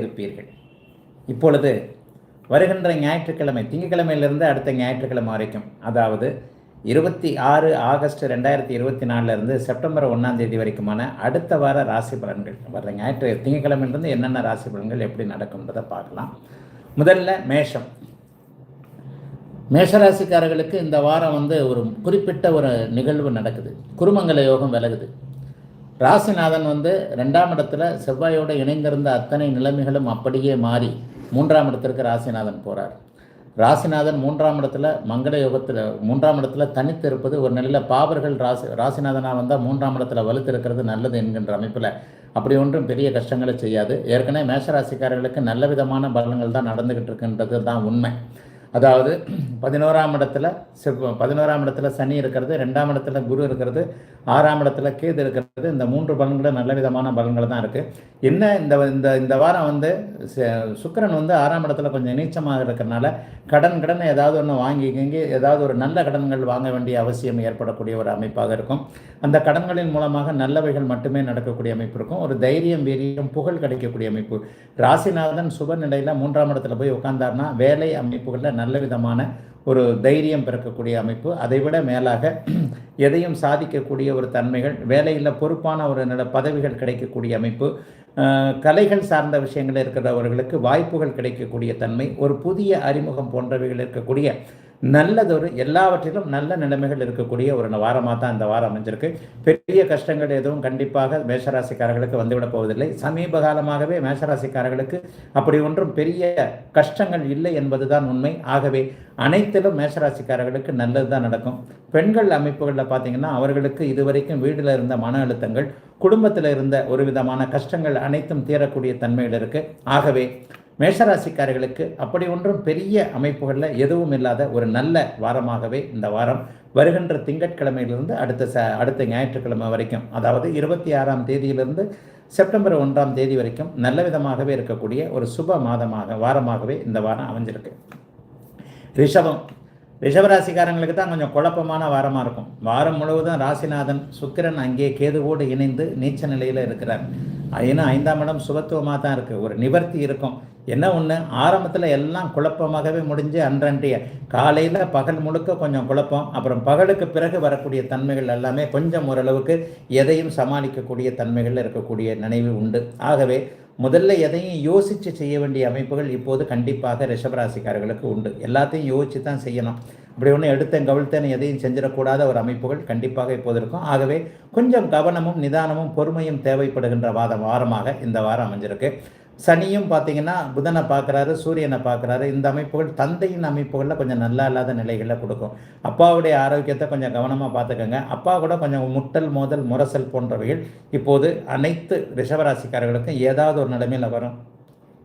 இருப்பீர்கள் இப்பொழுது வருகின்ற ஞாயிற்றுக்கிழமை திங்கக்கிழமையிலிருந்து அடுத்த ஞாயிற்றுக்கிழமை வரைக்கும் அதாவது இருபத்தி ஆறு ஆகஸ்ட் ரெண்டாயிரத்தி இருபத்தி நாலுலேருந்து செப்டம்பர் ஒன்றாம் தேதி வரைக்குமான அடுத்த வார ராசி பலன்கள் வர்ற ஞாயிற்று திங்கக்கிழமையிலிருந்து என்னென்ன ராசி பலன்கள் எப்படி நடக்கும்ன்றதை பார்க்கலாம். முதல்ல மேஷம். மேஷராசிக்காரர்களுக்கு இந்த வாரம் வந்து ஒரு குறிப்பிட்ட ஒரு நிகழ்வு நடக்குது. குருமங்கல யோகம் விலகுது. ராசிநாதன் வந்து ரெண்டாம் இடத்துல செவ்வாயோடு இணைந்திருந்த அத்தனை நிலைமைகளும் அப்படியே மாறி மூன்றாம் இடத்திற்கு ராசிநாதன் போகிறார் ராசிநாதன் மூன்றாம் இடத்துல மங்கள யோகத்தில் மூன்றாம் இடத்துல தனித்து இருப்பது ஒரு நிலையில் பாவர்கள் ராசி ராசிநாதனாக வந்தால் மூன்றாம் இடத்துல வலுத்து இருக்கிறது நல்லது என்கின்ற அமைப்பில் அப்படி ஒன்றும் பெரிய கஷ்டங்களை செய்யாது. ஏற்கனவே மேஷராசிக்காரர்களுக்கு நல்ல விதமான பலன்கள் தான் நடந்துக்கிட்டு இருக்குன்றது தான் உண்மை. அதாவது பதினோராம் இடத்துல செவ் பதினோராம் இடத்துல சனி இருக்கிறது ரெண்டாம் இடத்துல குரு இருக்கிறது ஆறாம் இடத்துல கேது இருக்கிறது இந்த மூன்று பலன்களும் நல்ல விதமான பலன்கள் தான் இருக்குது என்ன இந்த இந்த இந்த வாரம் வந்து சுக்கரன் சுக்கிரன் வந்து ஆறாம் இடத்துல கொஞ்சம் நீச்சமாக இருக்கிறனால கடன் கடன் ஏதாவது ஒன்று வாங்கி ஏதாவது ஒரு நல்ல கடன்கள் வாங்க வேண்டிய அவசியம் ஏற்படக்கூடிய ஒரு அமைப்பாக இருக்கும். அந்த கடன்களின் மூலமாக நல்லவைகள் மட்டுமே நடக்கக்கூடிய அமைப்பு இருக்கும். ஒரு தைரியம் வீரியம் புகழ் கிடைக்கக்கூடிய அமைப்பு. ராசிநாதன் சுப நிலையில் மூன்றாம் இடத்துல போய் உட்கார்ந்தார்னா வேலை அமைப்புகளில் நல்ல விதமான ஒரு தைரியம் பிறக்கக்கூடிய அமைப்பு. அதைவிட மேலாக எதையும் சாதிக்கக்கூடிய ஒரு தன்மைகள் வேலையில் பொறுப்பான ஒரு நில பதவிகள் கிடைக்கக்கூடிய அமைப்பு. கலைகள் சார்ந்த விஷயங்கள் இருக்கிறவர்களுக்கு வாய்ப்புகள் கிடைக்கக்கூடிய தன்மை ஒரு புதிய அறிமுகம் போன்றவைகள் இருக்கக்கூடிய நல்லதொரு எல்லாவற்றிலும் நல்ல நிலைமைகள் இருக்கக்கூடிய ஒரு வாரமாக தான் இந்த வாரம் அமைஞ்சிருக்கு. பெரிய கஷ்டங்கள் எதுவும் கண்டிப்பாக மேஷராசிக்காரர்களுக்கு வந்துவிட போவதில்லை. சமீப காலமாகவே மேஷராசிக்காரர்களுக்கு அப்படி ஒன்றும் பெரிய கஷ்டங்கள் இல்லை என்பதுதான் உண்மை. ஆகவே அனைத்திலும் மேஷராசிக்காரர்களுக்கு நல்லது தான் நடக்கும். பெண்கள் அமைப்புகளில் பார்த்தீங்கன்னா அவர்களுக்கு இதுவரைக்கும் வீட்டில் இருந்த மன அழுத்தங்கள் குடும்பத்தில் இருந்த ஒரு விதமான கஷ்டங்கள் அனைத்தும் தீரக்கூடிய தன்மையில் இருக்குது ஆகவே மேஷராசிக்காரர்களுக்கு அப்படி ஒன்றும் பெரிய அமைப்புகளில் எதுவும் இல்லாத ஒரு நல்ல வாரமாகவே இந்த வாரம் வருகின்ற திங்கட்கிழமையிலிருந்து அடுத்த ச அடுத்த ஞாயிற்றுக்கிழமை வரைக்கும் அதாவது இருபத்தி ஆறாம் தேதியிலிருந்து செப்டம்பர் ஒன்றாம் தேதி வரைக்கும் நல்ல விதமாகவே இருக்கக்கூடிய ஒரு சுப மாதமாக வாரமாகவே இந்த வாரம் அமைஞ்சிருக்கு. ரிஷபம் ரிஷபராசிக்காரங்களுக்கு தான் கொஞ்சம் குழப்பமான வாரமாக இருக்கும். வாரம் முழுவதும் ராசிநாதன் சுக்கிரன் அங்கே கேதுவோடு இணைந்து நீச்ச நிலையில் இருக்கிறார். ஏன்னா ஐந்தாம் இடம் சுபத்துவமாக தான் இருக்குது ஒரு நிவர்த்தி இருக்கும். என்ன ஒன்று ஆரம்பத்தில் எல்லாம் குழப்பமாகவே முடிஞ்சு அன்றன்றைய காலையில் பகல் முழுக்க கொஞ்சம் குழப்பம். அப்புறம் பகலுக்கு பிறகு வரக்கூடிய தன்மைகள் எல்லாமே கொஞ்சம் ஓரளவுக்கு எதையும் சமாளிக்கக்கூடிய தன்மைகள் இருக்கக்கூடிய நினைவு உண்டு. ஆகவே முதல்ல எதையும் யோசித்து செய்ய வேண்டிய அமைப்புகள் இப்போது கண்டிப்பாக ரிஷபராசிக்காரர்களுக்கு உண்டு. எல்லாத்தையும் யோசித்து தான் செய்யணும். அப்படி ஒன்று எடுத்தேன் கவிழ்த்தேன் எதையும் செஞ்சிடக்கூடாத ஒரு அமைப்புகள் கண்டிப்பாக இப்போது இருக்கும். ஆகவே கொஞ்சம் கவனமும் நிதானமும் பொறுமையும் தேவைப்படுகின்ற வாதம் வாரமாக இந்த வாரம் அமைஞ்சிருக்கு. சனியும் பார்த்தீங்கன்னா புதனை பார்க்குறாரு சூரியனை பார்க்குறாரு. இந்த அமைப்புகள் தந்தையின் அமைப்புகளில் கொஞ்சம் நல்லா இல்லாத நிலைகளில் கொடுக்கும். அப்பாவுடைய ஆரோக்கியத்தை கொஞ்சம் கவனமாக பார்த்துக்கோங்க. அப்பா கூட கொஞ்சம் முட்டல் மோதல் முரசல் போன்றவைகள் இப்போது அனைத்து ரிஷபராசிக்காரர்களுக்கும் ஏதாவது ஒரு நிலைமையில் வரும்.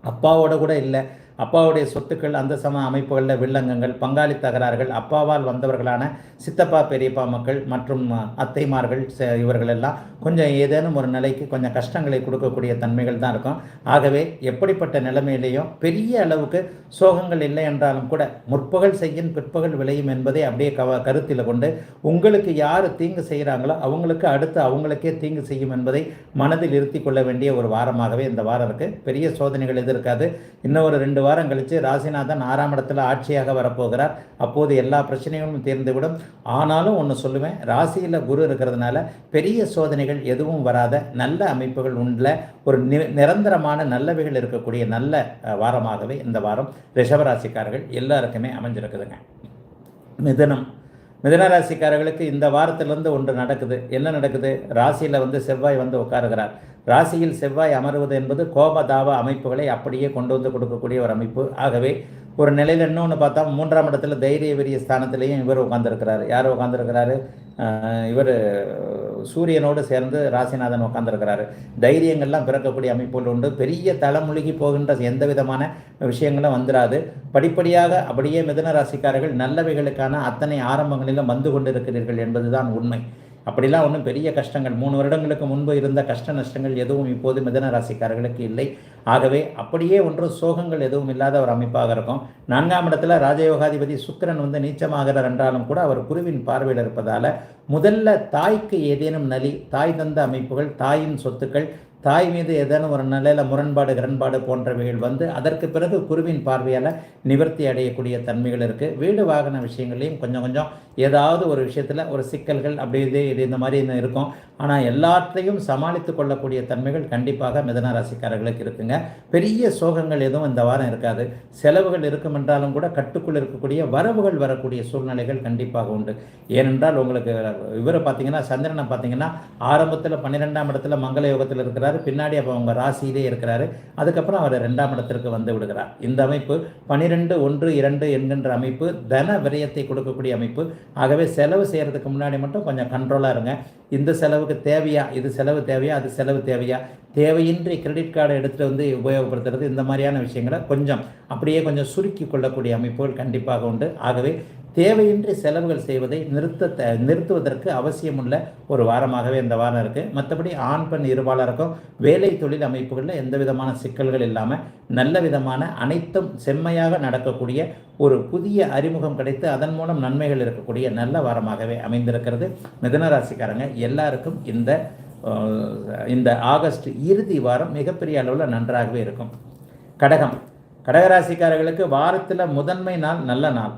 அப்பாவோட கூட இல்லை. அப்பாவுடைய சொத்துக்கள் அந்த சம அமைப்புகளில் வில்லங்கங்கள் பங்காளி தகராறுகள் அப்பாவால் வந்தவர்களான சித்தப்பா பெரியப்பா மக்கள் மற்றும் அத்தைமார்கள் இவர்கள் எல்லாம் கொஞ்சம் ஏதேனும் ஒரு நிலைக்கு கொஞ்சம் கஷ்டங்களை கொடுக்கக்கூடிய தன்மைகள் தான் இருக்கும். ஆகவே எப்படிப்பட்ட நிலைமையிலையும் பெரிய அளவுக்கு சோகங்கள் இல்லை என்றாலும் கூட முற்பகல் செய்யும் பிற்பகல் விளையும் என்பதை அப்படியே கவ கருத்தில் கொண்டு உங்களுக்கு யார் தீங்கு செய்கிறாங்களோ அவங்களுக்கு அடுத்து அவங்களுக்கே தீங்கு செய்யும் என்பதை மனதில் இருத்தி கொள்ள வேண்டிய ஒரு வாரமாகவே இந்த வாரம் இருக்குது பெரிய சோதனைகள் எது இருக்காது. இன்னும் ஒரு ரெண்டு வாரம் கழித்து ராசிநாதன் ஆறாம் இடத்துல ஆட்சியாக வரப்போகிறார். அப்போது எல்லா பிரச்சனைகளும் தீர்ந்துவிடும். ஆனாலும் ஒன்று சொல்லுவேன் ராசியில் குரு இருக்கிறதுனால பெரிய சோதனைகள் எதுவும் வராத நல்ல அமைப்புகள் உள்ள ஒரு நி- நிரந்தரமான நல்லவைகள் இருக்கக்கூடிய நல்ல வாரமாகவே இந்த வாரம் ரிஷபராசிக்காரர்கள் எல்லாருக்குமே அமைஞ்சிருக்குதுங்க. மிதனம். மிதனராசிக்காரர்களுக்கு இந்த வாரத்திலிருந்து ஒன்று நடக்குது. என்ன நடக்குது? ராசியில் வந்து செவ்வாய் வந்து உட்காருகிறார். ராசியில் செவ்வாய் அமர்வது என்பது கோபதாப அமைப்புகளை அப்படியே கொண்டு வந்து கொடுக்கக்கூடிய ஒரு அமைப்பு. ஆகவே ஒரு நிலையில் இன்னொன்று பார்த்தா மூன்றாம் இடத்துல தைரிய வெறிய ஸ்தானத்திலையும் இவர் உட்காந்துருக்கிறாரு யார் உட்காந்துருக்கிறாரு இவர் சூரியனோடு சேர்ந்து ராசிநாதன் உட்காந்துருக்கிறாரு தைரியங்கள்லாம் பிறக்கக்கூடிய அமைப்புகள் உண்டு. பெரிய தலைமுழுகி போகின்ற எந்த விதமான விஷயங்களும் வந்துடாது படிப்படியாக அப்படியே மிதன ராசிக்காரர்கள் நல்லவைகளுக்கான அத்தனை ஆரம்பங்களிலும் வந்து கொண்டிருக்கிறீர்கள் என்பதுதான் உண்மை. அப்படிலாம் ஒன்றும் பெரிய கஷ்டங்கள். மூணு வருடங்களுக்கு முன்பு இருந்த கஷ்ட நஷ்டங்கள் எதுவும் இப்போது மிதன ராசிக்காரர்களுக்கு இல்லை. ஆகவே அப்படியே ஒன்றும் சோகங்கள் எதுவும் இல்லாத ஒரு அமைப்பாக இருக்கும். நான்காம் இடத்துல ராஜயோகாதிபதி சுக்கிரன் வந்து நீச்சமாகிறார் என்றாலும் கூட அவர் குருவின் பார்வையில் இருப்பதால் முதல்ல தாய்க்கு ஏதேனும் நலி தாய் தந்த அமைப்புகள் தாயின் சொத்துக்கள் தாய் மீது ஏதேனும் ஒரு நிலையில் முரண்பாடு கிரண்பாடு போன்றவைகள் வந்து அதற்கு பிறகு குருவின் பார்வையால் நிவர்த்தி அடையக்கூடிய தன்மைகள் இருக்குது வீடு வாகன விஷயங்களையும் கொஞ்சம் கொஞ்சம் ஏதாவது ஒரு விஷயத்தில் ஒரு சிக்கல்கள் அப்படி இது இது இந்த மாதிரி இருக்கும். ஆனால் எல்லாத்தையும் சமாளித்து கொள்ளக்கூடிய தன்மைகள் கண்டிப்பாக மிதன ராசிக்காரர்களுக்கு இருக்குங்க. பெரிய சோகங்கள் எதுவும் இந்த வாரம் இருக்காது. செலவுகள் இருக்கும் என்றாலும் கூட கட்டுக்குள் இருக்கக்கூடிய வரவுகள் வரக்கூடிய சூழ்நிலைகள் கண்டிப்பாக உண்டு. ஏனென்றால் உங்களுக்கு இவரை பார்த்தீங்கன்னா சந்திரனை பார்த்தீங்கன்னா ஆரம்பத்தில் பன்னிரெண்டாம் இடத்துல மங்கள யோகத்தில் இருக்கிறாரு பின்னாடி அப்போ அவங்க ராசியிலே இருக்கிறாரு. அதுக்கப்புறம் அவர் ரெண்டாம் இடத்திற்கு வந்து விடுகிறார். இந்த அமைப்பு பனிரெண்டு ஒன்று இரண்டு என்கின்ற அமைப்பு தன விரயத்தை கொடுக்கக்கூடிய அமைப்பு. ஆகவே செலவு செய்கிறதுக்கு முன்னாடி மட்டும் கொஞ்சம் கண்ட்ரோலாக இருங்க. இந்த செலவுக்கு தேவையா? இது செலவு தேவையா? அது செலவு தேவையா? தேவையின்றி கிரெடிட் கார்டை எடுத்துகிட்டு வந்து உபயோகப்படுத்துறது இந்த மாதிரியான விஷயங்களை கொஞ்சம் அப்படியே கொஞ்சம் சுருக்கி கொள்ளக்கூடிய அமைப்புகள் கண்டிப்பாக உண்டு. ஆகவே தேவையின்றி செலவுகள் செய்வதை நிறுத்த நிறுத்துவதற்கு அவசியமுள்ள ஒரு வாரமாகவே இந்த வாரம் இருக்குது மற்றபடி ஆண் பெண் இருபாலருக்கும் வேலை தொழில் அமைப்புகளில் எந்த விதமான சிக்கல்கள் இல்லாமல் நல்ல விதமான அனைத்தும் செம்மையாக நடக்கக்கூடிய ஒரு புதிய அறிமுகம் கிடைத்து அதன் மூலம் நன்மைகள் இருக்கக்கூடிய நல்ல வாரமாகவே அமைந்திருக்கிறது. மிதன ராசிக்காரங்க எல்லாருக்கும் இந்த இந்த ஆகஸ்ட் இறுதி வாரம் மிகப்பெரிய அளவில் நன்றாகவே இருக்கும். கடகம். கடகராசிக்காரர்களுக்கு வாரத்தில் முதன்மை நாள் நல்ல நாள்.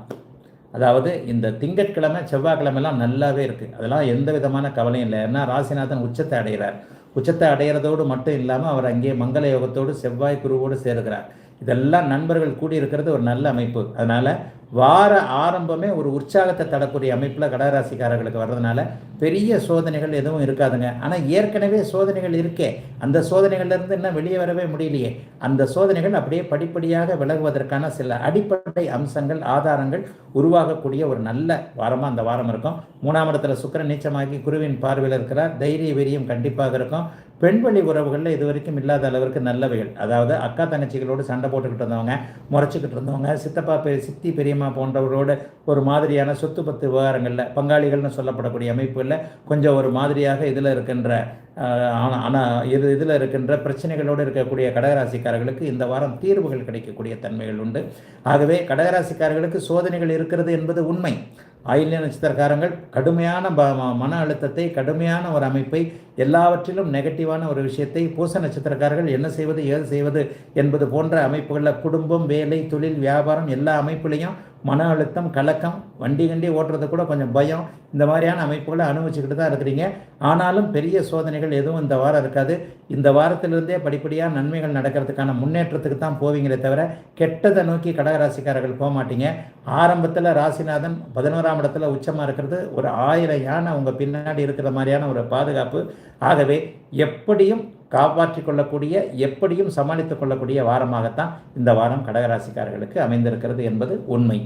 அதாவது இந்த திங்கட்கிழமை செவ்வாய்க்கிழமைலாம் நல்லாவே இருக்குது அதெல்லாம் எந்த விதமான கவலையும் இல்லை. ஏன்னா ராசிநாதன் உச்சத்தை அடைகிறார். உச்சத்தை அடைகிறதோடு மட்டும் இல்லாமல் அவர் அங்கே மங்கள யோகத்தோடு செவ்வாய் குருவோடு சேருகிறார். இதெல்லாம் நண்பர்கள் கூடியிருக்கிறது ஒரு நல்ல அமைப்பு. அதனால் வார ஆரம்பமே ஒரு உற்சாகத்தை தரக்கூடிய அமைப்பில் கடகராசிக்காரர்களுக்கு வர்றதுனால பெரிய சோதனைகள் எதுவும் இருக்காதுங்க. ஆனால் ஏற்கனவே சோதனைகள் இருக்கே. அந்த சோதனைகள்லேருந்து இன்னும் வெளியே வரவே முடியலையே. அந்த சோதனைகள் அப்படியே படிப்படியாக விலகுவதற்கான சில அடிப்படை அம்சங்கள் ஆதாரங்கள் உருவாகக்கூடிய ஒரு நல்ல வாரமாக அந்த வாரம் இருக்கும். மூணாம் இடத்துல சுக்கரன் நீச்சமாகி குருவின் பார்வையில் இருக்கிறார். தைரிய வெறியும் கண்டிப்பாக இருக்கும். பெண்வழி உறவுகளில் இது வரைக்கும் இல்லாத அளவிற்கு நல்லவைகள். அதாவது அக்கா தங்கச்சிகளோடு சண்டை போட்டுக்கிட்டு இருந்தவங்க முறைச்சிக்கிட்டு இருந்தவங்க சித்தப்பா பெரிய சித்தி பெரியம்மா போன்றவரோடு ஒரு மாதிரியான சொத்து பத்து விவகாரங்களில் பங்காளிகள்னு சொல்லப்படக்கூடிய அமைப்புகளில் கொஞ்சம் ஒரு மாதிரியாக இதில் இருக்கின்ற ஆனால் இது இதில் இருக்கின்ற பிரச்சனைகளோடு இருக்கக்கூடிய கடகராசிக்காரர்களுக்கு இந்த வாரம் தீர்வுகள் கிடைக்கக்கூடிய தன்மைகள் உண்டு. ஆகவே கடகராசிக்காரர்களுக்கு சோதனைகள் இருக்கிறது என்பது உண்மை. ஆயில்ய நட்சத்திரக்காரங்கள் கடுமையான மன அழுத்தத்தை கடுமையான ஒரு அமைப்பை எல்லாவற்றிலும் நெகட்டிவான ஒரு விஷயத்தை பூச நட்சத்திரக்காரர்கள் என்ன செய்வது ஏது செய்வது என்பது போன்ற அமைப்புகளில் குடும்பம் வேலை தொழில் வியாபாரம் எல்லா அமைப்புலையும் மன அழுத்தம் கலக்கம் வண்டி கண்டி ஓட்டுறது கூட கொஞ்சம் பயம். இந்த மாதிரியான அமைப்புகளை அனுபவிச்சுக்கிட்டு தான் இருக்கிறீங்க. ஆனாலும் பெரிய சோதனைகள் எதுவும் இந்த வாரம் இருக்காது. இந்த வாரத்திலிருந்தே படிப்படியாக நன்மைகள் நடக்கிறதுக்கான முன்னேற்றத்துக்கு தான் போவீங்களே தவிர கெட்டதை நோக்கி கடகராசிக்காரர்கள் போக மாட்டீங்க. ஆரம்பத்தில் ராசிநாதன் பதினோராம் இடத்துல உச்சமாக இருக்கிறது. ஒரு ஆயிரம் யானை உங்கள் பின்னாடி இருக்கிற மாதிரியான ஒரு பாதுகாப்பு. ஆகவே எப்படியும் காப்பாற்றி கொள்ளக்கூடிய எப்படியும் சமாளித்துக் கொள்ளக்கூடிய வாரமாகத்தான் இந்த வாரம் கடகராசிக்காரர்களுக்கு அமைந்திருக்கிறது என்பது உண்மை.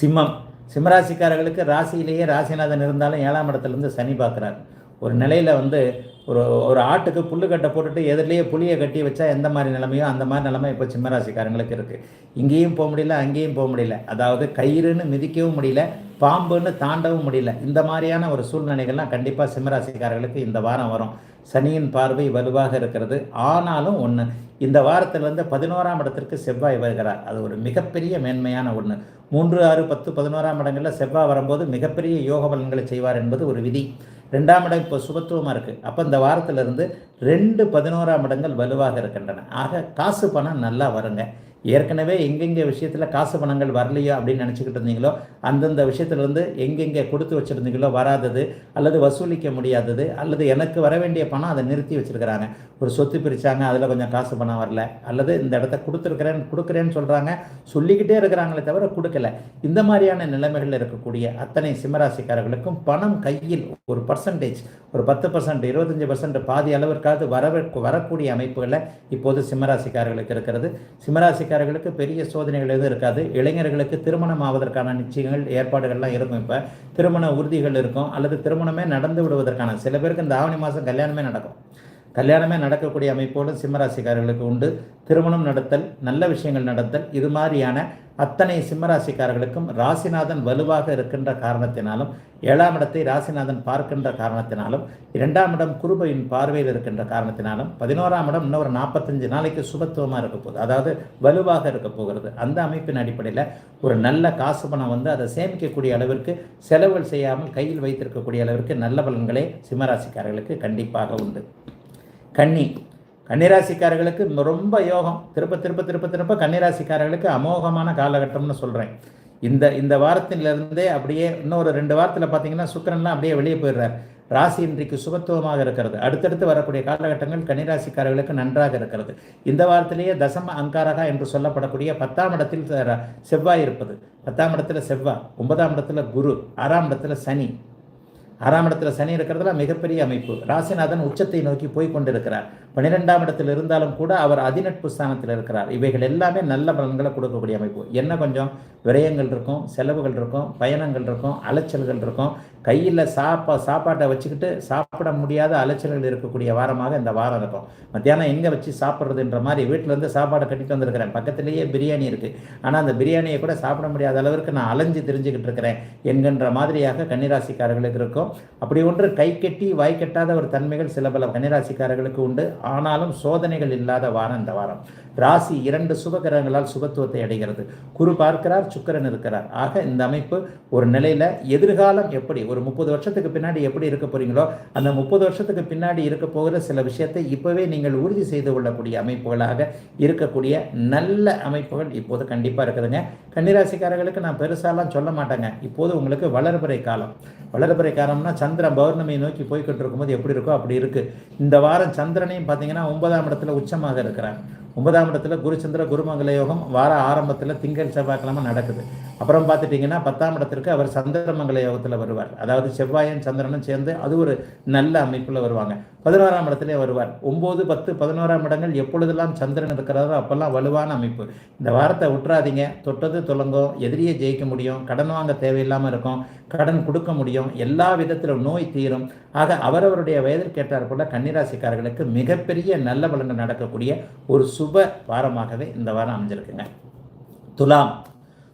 சிம்மம். சிம்மராசிக்காரர்களுக்கு ராசியிலேயே ராசிநாதன் இருந்தாலும் ஏழாம் இடத்துலேருந்து சனி பார்க்குறாரு. ஒரு நிலையில் வந்து ஒரு ஒரு ஆட்டுக்கு புல்லு கட்டை போட்டுட்டு எதிரிலேயே புளியை கட்டி வச்சா எந்த மாதிரி நிலைமையோ அந்த மாதிரி நிலைமை இப்போ சிம்மராசிக்காரங்களுக்கு இருக்குது இங்கேயும் போக முடியல அங்கேயும் போக முடியல. அதாவது கயிறுன்னு மிதிக்கவும் முடியல பாம்புன்னு தாண்டவும் முடியல. இந்த மாதிரியான ஒரு சூழ்நிலைகள்லாம் கண்டிப்பாக சிம்மராசிக்காரர்களுக்கு இந்த வாரம் வரும். சனியின் பார்வை வலுவாக இருக்கிறது. ஆனாலும் ஒன்று இந்த வாரத்தில் வந்து பதினோராம் இடத்திற்கு செவ்வாய் வருகிறார். அது ஒரு மிகப்பெரிய மேன்மையான ஒன்று மூன்று ஆறு பத்து பதினோராம் இடங்களில் செவ்வாய் வரும்போது மிகப்பெரிய யோக பலன்களை செய்வார் என்பது ஒரு விதி. ரெண்டாம் இடம் இப்போ சுபத்துவமாக இருக்குது அப்போ இந்த வாரத்திலிருந்து ரெண்டு பதினோராம் இடங்கள் வலுவாக இருக்கின்றன. ஆக காசு பணம் நல்லா வருங்க. ஏற்கனவே எங்கெங்கே விஷயத்தில் காசு பணங்கள் வரலையோ அப்படின்னு நினச்சிக்கிட்டு இருந்தீங்களோ அந்தந்த விஷயத்தில் வந்து எங்கெங்கே கொடுத்து வச்சுருந்தீங்களோ வராதது அல்லது வசூலிக்க முடியாதது அல்லது எனக்கு வர வேண்டிய பணம் அதை நிறுத்தி வச்சுருக்கிறாங்க. ஒரு சொத்து பிரித்தாங்க அதில் கொஞ்சம் காசு பணம் வரல அல்லது இந்த இடத்த கொடுத்துருக்குறேன் கொடுக்குறேன்னு சொல்கிறாங்க சொல்லிக்கிட்டே இருக்கிறாங்களே தவிர கொடுக்கல. இந்த மாதிரியான நிலைமைகளில் இருக்கக்கூடிய அத்தனை சிம்மராசிக்காரர்களுக்கும் பணம் கையில் ஒரு பர்சன்டேஜ் ஒரு பத்து பர்சன்ட் இருபத்தஞ்சி பர்சன்ட் பாதி அளவிற்காவது வர வரக்கூடிய அமைப்புகளில் இப்போது சிம்மராசிக்காரர்களுக்கு இருக்கிறது. சிம்மராசிக்கார வேலைக்காரர்களுக்கு பெரிய சோதனைகள் எதுவும் இருக்காது. இளைஞர்களுக்கு திருமணம் ஆவதற்கான நிச்சயங்கள் ஏற்பாடுகள்லாம் இருக்கும் இப்போ. திருமண உறுதிகள் இருக்கும். அல்லது திருமணமே நடந்து விடுவதற்கான சில பேருக்கு இந்த ஆவணி மாதம் கல்யாணமே நடக்கும். கல்யாணமே நடக்கக்கூடிய அமைப்போடு சிம்மராசிக்காரர்களுக்கு உண்டு. திருமணம் நடத்தல் நல்ல விஷயங்கள் நடத்தல் இது மாதிரியான அத்தனை சிம்மராசிக்காரர்களுக்கும் ராசிநாதன் வலுவாக இருக்கின்ற காரணத்தினாலும் ஏழாம் இடத்தை ராசிநாதன் பார்க்கின்ற காரணத்தினாலும் இரண்டாம் இடம் குருபையின் பார்வையில் இருக்கின்ற காரணத்தினாலும் பதினோராம் இடம் இன்னொரு நாற்பத்தஞ்சு நாளைக்கு சுபத்துவமாக இருக்க போகுது. அதாவது வலுவாக இருக்க போகிறது. அந்த அமைப்பின் அடிப்படையில் ஒரு நல்ல காசு பணம் வந்து அதை சேமிக்கக்கூடிய அளவிற்கு செலவுகள் செய்யாமல் கையில் வைத்திருக்கக்கூடிய அளவிற்கு நல்ல பலன்களே சிம்மராசிக்காரர்களுக்கு கண்டிப்பாக உண்டு. கன்னி கன்னிராசிக்காரர்களுக்கு ரொம்ப யோகம். திருப்ப திருப்ப திருப்ப திருப்ப கன்னிராசிக்காரர்களுக்கு அமோகமான காலகட்டம்னு சொல்கிறேன் இந்த இந்த வாரத்திலிருந்தே அப்படியே இன்னொரு ரெண்டு வாரத்தில் பார்த்தீங்கன்னா சுக்கரன்லாம் அப்படியே வெளியே போயிடுறார். ராசி இன்றைக்கு சுபத்துவமாக இருக்கிறது. அடுத்தடுத்து வரக்கூடிய காலகட்டங்கள் கன்னிராசிக்காரர்களுக்கு நன்றாக இருக்கிறது. இந்த வாரத்திலேயே தசம அங்காரகா என்று சொல்லப்படக்கூடிய பத்தாம் இடத்தில் செவ்வாய் இருப்பது. பத்தாம் இடத்துல செவ்வாய் ஒன்பதாம் இடத்துல குரு ஆறாம் இடத்துல சனி. ஆறாம் இடத்துல சனி இருக்கிறதுல மிகப்பெரிய அமைப்பு. ராசிநாதன் உச்சத்தை நோக்கி போய் கொண்டிருக்கிறார். பன்னிரெண்டாம் இடத்தில் இருந்தாலும் கூட அவர் அதிநட்பு ஸ்தானத்தில் இருக்கிறார். இவைகள் எல்லாமே நல்ல பலன்களை கொடுக்கக்கூடிய அமைப்பு. என்ன கொஞ்சம் விரயங்கள் இருக்கும் செலவுகள் இருக்கும் பயணங்கள் இருக்கும் அலைச்சல்கள் இருக்கும். கையில் சாப்பா சாப்பாட்டை வச்சுக்கிட்டு சாப்பிட முடியாத அலைச்சல்கள் இருக்கக்கூடிய வாரமாக இந்த வாரம் இருக்கும். மத்தியானம் எங்கே வச்சு சாப்பிட்றதுன்ற மாதிரி வீட்டிலேருந்து சாப்பாடை கட்டிட்டு வந்திருக்கிறேன். பக்கத்துலேயே பிரியாணி இருக்குது ஆனால் அந்த பிரியாணியை கூட சாப்பிட முடியாத அளவிற்கு நான் அலைஞ்சு தெரிஞ்சுக்கிட்டு இருக்கிறேன். என்கின்ற மாதிரியாக கன்னிராசிக்காரர்களுக்கு இருக்கும். அப்படி ஒன்று கை கட்டி வாய் கட்டாத ஒரு தன்மைகள் சில பல கன்னிராசிக்காரர்களுக்கு உண்டு. ஆனாலும் சோதனைகள் இல்லாத வாரம் இந்த வாரம். ராசி இரண்டு சுபகிரகங்களால் சுபத்துவத்தை அடைகிறது. குரு பார்க்கிறார் சுக்கரன் இருக்கிறார். ஆக இந்த அமைப்பு ஒரு நிலையில் எதிர்காலம் எப்படி ஒரு முப்பது வருஷத்துக்கு பின்னாடி எப்படி இருக்க போறீங்களோ அந்த முப்பது வருஷத்துக்கு பின்னாடி இருக்க போகிற சில விஷயத்தை இப்போவே நீங்கள் உறுதி செய்து கொள்ளக்கூடிய அமைப்புகளாக இருக்கக்கூடிய நல்ல அமைப்புகள் இப்போது கண்டிப்பாக இருக்குதுங்க. கன்னிராசிக்காரர்களுக்கு நான் பெருசாலாம் சொல்ல மாட்டேங்க. இப்போது உங்களுக்கு வளர்பிறை காலம். வளர்பிறை காலம்னா சந்திரன் பௌர்ணமியை நோக்கி போய்கிட்டு இருக்கும்போது எப்படி இருக்கோ அப்படி இருக்குது இந்த வாரம் சந்திரனையும் பார்த்தீங்கன்னா ஒன்பதாம் இடத்துல உச்சமாக இருக்கிறார். ஒன்பதாம் இடத்துல குருச்சந்திர குருமங்கல யோகம் வார ஆரம்பத்தில் திங்கள் செவ்வாய்க்கிழமை நடக்குது. அப்புறம் பார்த்துட்டிங்கன்னா பத்தாம் இடத்திற்கு அவர் சந்திரமங்கல யோகத்தில் வருவார். அதாவது செவ்வாயும் சந்திரனும் சேர்ந்து அது ஒரு நல்ல அமைப்பில் வருவாங்க. பதினோராம் இடத்துலேயே வருவார். ஒம்பது பத்து பதினோராம் இடங்கள் எப்பொழுதெல்லாம் சந்திரன் இருக்கிறாரோ அப்போல்லாம் வலுவான அமைப்பு. இந்த வாரத்தை விட்டுறாதீங்க தொட்டது தொலங்கும். எதிரியை ஜெயிக்க முடியும். கடன் வாங்க தேவையில்லாமல் இருக்கும். கடன் கொடுக்க முடியும். எல்லா விதத்திலும் நோய் தீரும். ஆக அவரவருடைய வயதிற்கேற்றார் போல கன்னிராசிக்காரர்களுக்கு மிகப்பெரிய நல்ல பலன்கள் நடக்கக்கூடிய ஒரு சுப வாரமாகவே இந்த வாரம் அமைஞ்சிருக்குங்க. துலாம்.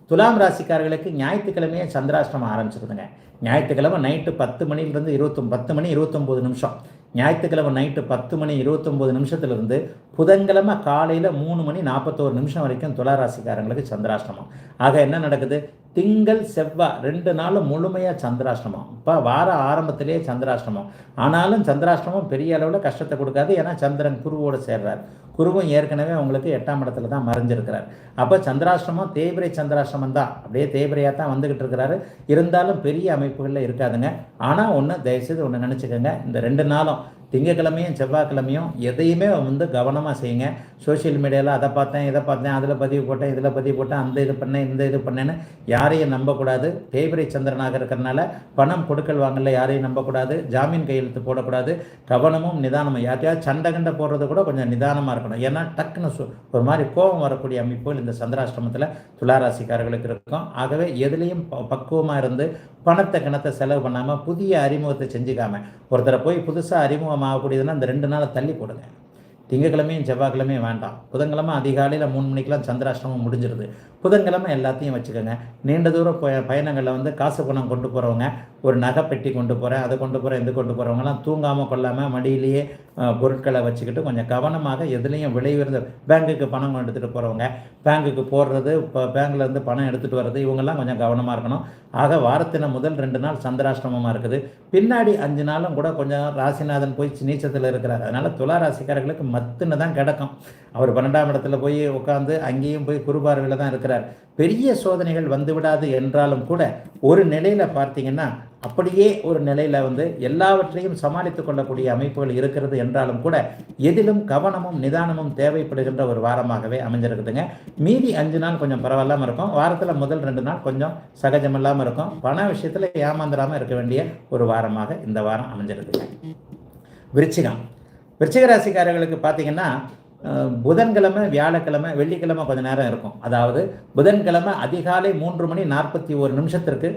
துலாம் ராசிக்காரர்களுக்கு ஞாயிற்றுக்கிழமையே சந்திராஷ்டிரமம் ஆரம்பிச்சிருதுங்க. ஞாயிற்றுக்கிழமை நைட்டு பத்து மணிலிருந்து இருபத்தொம் பத்து மணி இருபத்தொம்போது நிமிஷம். ஞாயிற்றுக்கிழமை நைட்டு பத்து மணி இருபத்தொம்போது நிமிஷத்துலேருந்து புதன்கிழமை காலையில் மூணு மணி நாற்பத்தோரு நிமிஷம் வரைக்கும் துளாராசிக்காரங்களுக்கு சந்திராஷ்டமம். ஆக என்ன நடக்குது? திங்கள் செவ்வாய் ரெண்டு நாளும் முழுமையாக சந்திராஷ்டிரமம் இப்போ வார ஆரம்பத்திலேயே சந்திராஷ்டிரமம் ஆனாலும் சந்திராஷ்டிரமம் பெரிய அளவில் கஷ்டத்தை கொடுக்காது. ஏன்னா சந்திரன் குருவோடு சேர்றார். குருவும் ஏற்கனவே உங்களுக்கு எட்டாம் இடத்துல தான் மறைஞ்சிருக்கிறார். அப்போ சந்திராஷ்டிரமம் தேய்பிரை சந்திராஷ்டிரமம் தான். அப்படியே தேய்பிரையாக தான் வந்துக்கிட்டு இருக்கிறாரு. இருந்தாலும் பெரிய அமைப்புகளில் இருக்காதுங்க. ஆனால் ஒன்று தயவுசெய்து ஒன்று நினச்சிக்கோங்க. இந்த ரெண்டு நாளும் திங்கக்கிழமையும் செவ்வாய்க்கிழமையும் எதையுமே வந்து கவனமாக செய்யுங்க. சோஷியல் மீடியாவில் அதை பார்த்தேன் இதை பார்த்தேன் அதில் பதிவு போட்டேன் இதில் பதிவு போட்டேன் அந்த இது பண்ணேன் இந்த இது பண்ணேன்னு யாரையும் நம்பக்கூடாது. தேய்பிரை சந்திரனாக இருக்கிறனால பணம் கொடுக்கல் வாங்கல யாரையும் நம்பக்கூடாது. ஜாமீன் கையெழுத்து போடக்கூடாது. கவனமும் நிதானமும் யார்ட்டையாவது சண்டை கண்டை போடுறது கூட கொஞ்சம் நிதானமாக இருக்கணும். ஏன்னா டக்குன்னு ஒரு மாதிரி கோபம் வரக்கூடிய அமைப்புகள் இந்த சந்திராஷ்டிரமத்தில் துளாராசிக்காரர்களுக்கு இருக்கும். ஆகவே எதுலேயும் பக்குவமாக இருந்து பணத்தை கிணத்தை செலவு பண்ணாமல் புதிய அறிமுகத்தை செஞ்சுக்காமல் ஒருத்தரை போய் புதுசாக அறிமுகம் ஆகக்கூடியதுன்னா இந்த ரெண்டு நாளை தள்ளி போடுங்க. திங்கக்கிழமையும் செவ்வாய்க்கிழமையும் வேண்டாம். புதன்கிழமை அதிகாலையில் மூணு மணிக்கெலாம் சந்திராஷ்டிரமம் முடிஞ்சிருது. புதன்கிழமை எல்லாத்தையும் வச்சுக்கோங்க. நீண்ட தூரம் பயணங்களில் வந்து காசு பணம் கொண்டு போகிறவங்க ஒரு நகை பெட்டி கொண்டு போகிறேன் அதை கொண்டு போகிறேன் இது கொண்டு போகிறவங்கலாம் தூங்காமல் கொள்ளாமல் மடியிலேயே பொருட்களை வச்சுக்கிட்டு கொஞ்சம் கவனமாக எதுலேயும் விலை உயர்ந்த பேங்குக்கு பணம் எடுத்துகிட்டு போகிறவங்க பேங்குக்கு போடுறது இப்போ பேங்க்லேருந்து பணம் எடுத்துகிட்டு வர்றது இவங்கெல்லாம் கொஞ்சம் கவனமாக இருக்கணும். ஆக வாரத்தின முதல் ரெண்டு நாள் சந்திராஷ்டிரமமாக இருக்குது. பின்னாடி அஞ்சு நாளும் கூட கொஞ்சம் ராசிநாதன் போய் நீச்சத்தில் இருக்கிறார். அதனால் துலா ராசிக்காரர்களுக்கு மத்துன்னு தான் கிடக்கும். அவர் பன்னெண்டாம் இடத்துல போய் உட்காந்து அங்கேயும் போய் குருபார்வையில் தான் இருக்கிறார். பெரிய சோதனைகள் வந்துவிடாது என்றாலும் கூட ஒரு நிலையில் பார்த்தீங்கன்னா அப்படியே ஒரு நிலையில் வந்து எல்லாவற்றையும் சமாளித்து கொள்ளக்கூடிய அமைப்புகள் இருக்கிறது என்றாலும் கூட எதிலும் கவனமும் நிதானமும் தேவைப்படுகின்ற ஒரு வாரமாகவே அமைஞ்சிருக்குதுங்க. மீதி அஞ்சு நாள் கொஞ்சம் பரவாயில்லாமல் இருக்கும். வாரத்தில் முதல் ரெண்டு நாள் கொஞ்சம் சகஜமில்லாமல் இருக்கும். பண விஷயத்தில் ஏமாந்துடாமல் இருக்க வேண்டிய ஒரு வாரமாக இந்த வாரம் அமைஞ்சிருக்குங்க விருச்சிகம். விருச்சிக ராசிக்காரர்களுக்கு பார்த்தீங்கன்னா புதன்கிழமை வியாழக்கிழமை வெள்ளிக்கிழமை கொஞ்சம் நேரம் இருக்கும். அதாவது புதன்கிழமை அதிகாலை மூன்று மணி நாற்பத்தி ஒரு நிமிஷத்திற்கு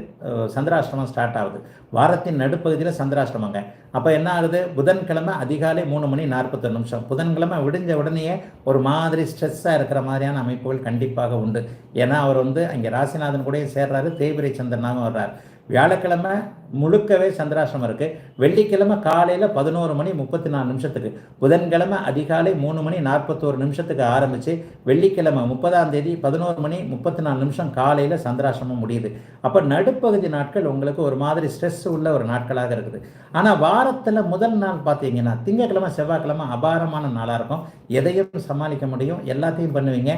சந்திராஷ்டிரமம் ஸ்டார்ட் ஆகுது. வாரத்தின் நடுப்பகுதியில் சந்திராஷ்டிரமங்க அப்போ என்ன ஆகுது? புதன்கிழமை அதிகாலை மூணு மணி நாற்பத்தொரு நிமிஷம். புதன்கிழமை விடிஞ்ச உடனேயே ஒரு மாதிரி ஸ்ட்ரெஸ்ஸாக இருக்கிற மாதிரியான அமைப்புகள் கண்டிப்பாக உண்டு. ஏன்னா அவர் வந்து அங்கே ராசிநாதன் கூட சேர்றாரு தேய்பிரை சந்திரனாகவும் வர்றார். வியாழக்கிழமை முழுக்கவே சந்திராசிரமம் இருக்குது வெள்ளிக்கிழமை காலையில் பதினோரு மணி முப்பத்தி நாலு நிமிஷத்துக்கு. புதன்கிழமை அதிகாலை மூணு மணி நாற்பத்தோரு நிமிஷத்துக்கு ஆரம்பித்து வெள்ளிக்கிழமை முப்பதாம் தேதி பதினோரு மணி முப்பத்தி நாலு நிமிஷம் காலையில் சந்திராசிரமம் முடியுது. அப்போ நடுப்பகுதி நாட்கள் உங்களுக்கு ஒரு மாதிரி ஸ்ட்ரெஸ் உள்ள ஒரு நாட்களாக இருக்குது. ஆனால் வாரத்தில் முதல் நாள் பார்த்தீங்கன்னா திங்கட்கிழமை செவ்வாய்க்கிழமை அபாரமான நாளாக இருக்கும். எதையும் சமாளிக்க முடியும். எல்லாத்தையும் பண்ணுவீங்க.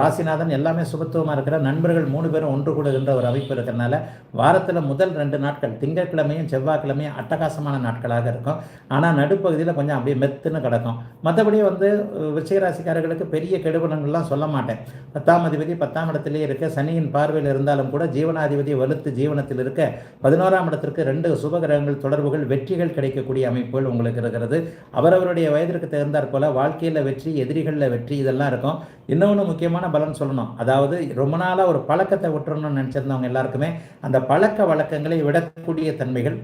ராசிநாதன் எல்லாமே சுபத்துவமாக இருக்கிற நண்பர்கள் மூணு பேரும் ஒன்று கூடுகின்ற ஒரு அமைப்பு இருக்கிறனால வாரத்தில் முதல் ரெண்டு நாட்கள் திங்கட்கிழமையும் செவ்வாய்க்கிழமையும் அட்டகாசமான நாட்களாக இருக்கும். ஆனால் நடுப்பகுதியில் கொஞ்சம் அப்படியே மெத்துன்னு கிடக்கும். மற்றபடி வந்து விருச்சிகராசிக்காரர்களுக்கு பெரிய கெடுபலன்கள்லாம் சொல்ல மாட்டேன். பத்தாம் அதிபதி பத்தாம் இடத்திலே இருக்க சனியின் பார்வையில் இருந்தாலும் கூட ஜீவனாதிபதி வலுத்து ஜீவனத்தில் இருக்க பதினோராம் இடத்திற்கு ரெண்டு சுபகிரகங்கள் தொடர்புகள் வெற்றிகள் கிடைக்கக்கூடிய அமைப்புகள் உங்களுக்கு இருக்கிறது. அவரவருடைய வயதிற்கு தகுந்தாற் போல வாழ்க்கையில் வெற்றி எதிரிகளில் வெற்றி இதெல்லாம் இருக்கும். இன்னொன்று முக்கியமான பலன் சொல்லணும். அதாவது ரொம்ப நாளாக ஒரு பழக்கத்தை விட்டுறணும்னு நினச்சிருந்தவங்க எல்லாருக்குமே அந்த பழக்க வழக்கங்களை விடக்கூடிய தன்மைகள்.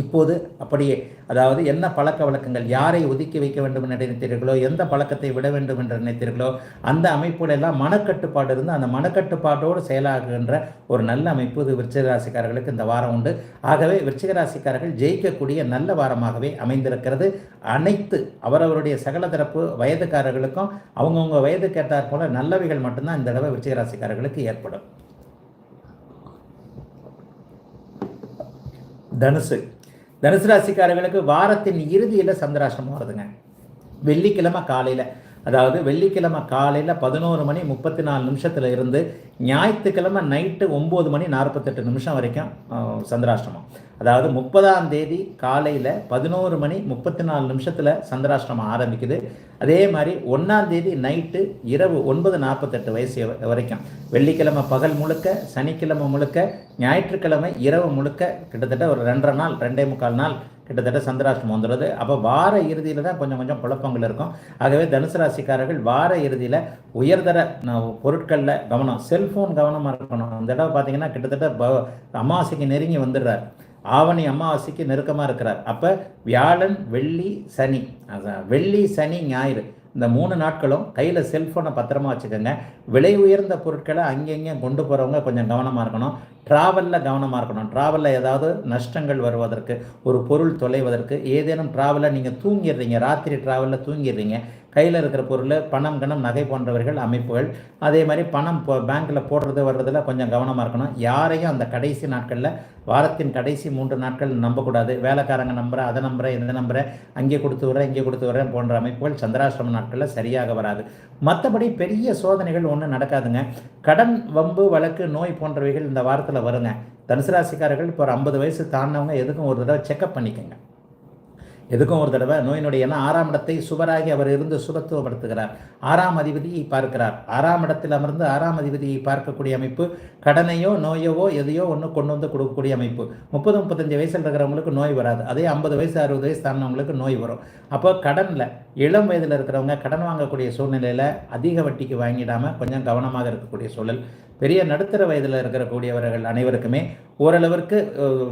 இப்போது அப்படியே அதாவது என்ன பழக்க வழக்கங்கள் யாரை ஒதுக்கி வைக்க வேண்டும் என்று நினைத்தீர்களோ எந்த பழக்கத்தை விட வேண்டும் என்று நினைத்தீர்களோ அந்த அமைப்புகளெல்லாம் மனக்கட்டுப்பாடு இருந்து அந்த மனக்கட்டுப்பாட்டோடு செயலாகுகின்ற ஒரு நல்ல அமைப்பு இது விருச்சிகராசிக்காரர்களுக்கு இந்த வாரம் உண்டு. ஆகவே விருச்சிகராசிக்காரர்கள் ஜெயிக்கக்கூடிய நல்ல வாரமாகவே அமைந்திருக்கிறது. அனைத்து அவரவருடைய சகல தரப்பு வயதுக்காரர்களுக்கும் அவங்கவுங்க வயது கேட்டார் போல நல்லவைகள் மட்டும்தான் இந்த தடவை விருச்சிகராசிக்காரர்களுக்கு ஏற்படும். தனுசு. தனுசு ராசிக்காரர்களுக்கு வாரத்தின் இறுதியில் சந்திராசிரமம் வருதுங்க. வெள்ளிக்கிழமை காலையில். அதாவது வெள்ளிக்கிழமை காலையில் பதினோரு மணி முப்பத்தி நாலு நிமிஷத்தில் இருந்து ஞாயிற்றுக்கிழமை நைட்டு ஒம்பது மணி நாற்பத்தெட்டு நிமிஷம் வரைக்கும் சந்திராஷ்டிரமம் அதாவது முப்பதாம் தேதி காலையில் பதினோரு மணி முப்பத்தி நாலு நிமிஷத்தில் சந்திராஷ்டிரமம் ஆரம்பிக்குது. அதே மாதிரி ஒன்றாம் தேதி நைட்டு இரவு ஒன்பது நாற்பத்தெட்டு வயசு வரைக்கும். வெள்ளிக்கிழமை பகல் முழுக்க சனிக்கிழமை முழுக்க ஞாயிற்றுக்கிழமை இரவு முழுக்க கிட்டத்தட்ட ஒரு ரெண்டரை நாள் ரெண்டே முக்கால் நாள் கிட்டத்தட்ட சந்திராஷ்டம் வந்துடுறது அப்போ வார இறுதியில் தான் கொஞ்சம் கொஞ்சம் குழப்பங்கள் இருக்கும். ஆகவே தனுசு ராசிக்காரர்கள் வார இறுதியில் உயர்தர பொருட்களில் கவனம் செல்ஃபோன் கவனமாக இருக்கணும். அந்த இடம் பார்த்தீங்கன்னா கிட்டத்தட்ட அமாவாசைக்கு நெருங்கி வந்துடுறார். ஆவணி அமாவாசைக்கு நெருக்கமாக இருக்கிறார். அப்போ வியாழன் வெள்ளி சனி. வெள்ளி சனி ஞாயிறு. இந்த மூணு நாட்களும் கையில் செல்ஃபோனை பத்திரமா வச்சுக்கோங்க. விலை உயர்ந்த பொருட்களை அங்கங்கே கொண்டு போகிறவங்க கொஞ்சம் கவனமாக இருக்கணும். ட்ராவலில் கவனமாக இருக்கணும். ட்ராவலில் ஏதாவது நஷ்டங்கள் வருவதற்கு ஒரு பொருள் தொலைவதற்கு ஏதேனும் ட்ராவலில் நீங்கள் தூங்கிடுறீங்க ராத்திரி ட்ராவலில் தூங்கிடுறீங்க கையில் இருக்கிற பொருள் பணம் கணம் நகை போன்றவர்கள் அமைப்புகள். அதே மாதிரி பணம் பேங்க்கில் போடுறது வர்றதில் கொஞ்சம் கவனமாக இருக்கணும். யாரையும் அந்த கடைசி நாட்களில் வாரத்தின் கடைசி மூன்று நாட்கள் நம்பக்கூடாது. வேலைக்காரங்க நம்புகிறேன் அதை நம்புகிறேன் இந்த நம்புகிறேன் அங்கே கொடுத்து விட்றேன் இங்கே கொடுத்து வர்றேன் போன்ற அமைப்புகள் சந்திராசிரம நாட்களில் சரியாக வராது. மற்றபடி பெரிய சோதனைகள் ஒன்றும் நடக்காதுங்க. கடன் வம்பு வழக்கு நோய் போன்றவைகள் இந்த வாரத்தில் வருங்க. தனுசு ராசிக்காரர்கள் இப்போ ஒரு ஐம்பது வயசு தாண்டவங்க எதுக்கும் ஒரு தடவை செக்கப் பண்ணிக்கோங்க. எதுக்கும் ஒரு தடவை? நோயினுடைய என்ன ஆறாம் இடத்தை சுவராகி அவர் இருந்து சுபத்துவப்படுத்துகிறார். ஆறாம் அதிபதியை பார்க்கிறார். ஆறாம் இடத்தில் அமர்ந்து ஆறாம் அதிபதியை பார்க்கக்கூடிய அமைப்பு கடனையோ நோயவோ எதையோ ஒன்று கொண்டு வந்து கொடுக்கக்கூடிய அமைப்பு. முப்பது முப்பத்தஞ்சு வயசில் இருக்கிறவங்களுக்கு நோய் வராது. அதே ஐம்பது வயசு அறுபது வயசு தாண்டினவங்களுக்கு நோய் வரும். அப்போ கடனில் இளம் வயதில் இருக்கிறவங்க கடன் வாங்கக்கூடிய சூழ்நிலையில் அதிக வட்டிக்கு வாங்கிடாமல் கொஞ்சம் கவனமாக இருக்கக்கூடிய சூழல். பெரிய நடுத்தர வயதில் இருக்கக்கூடியவர்கள் அனைவருக்குமே ஓரளவிற்கு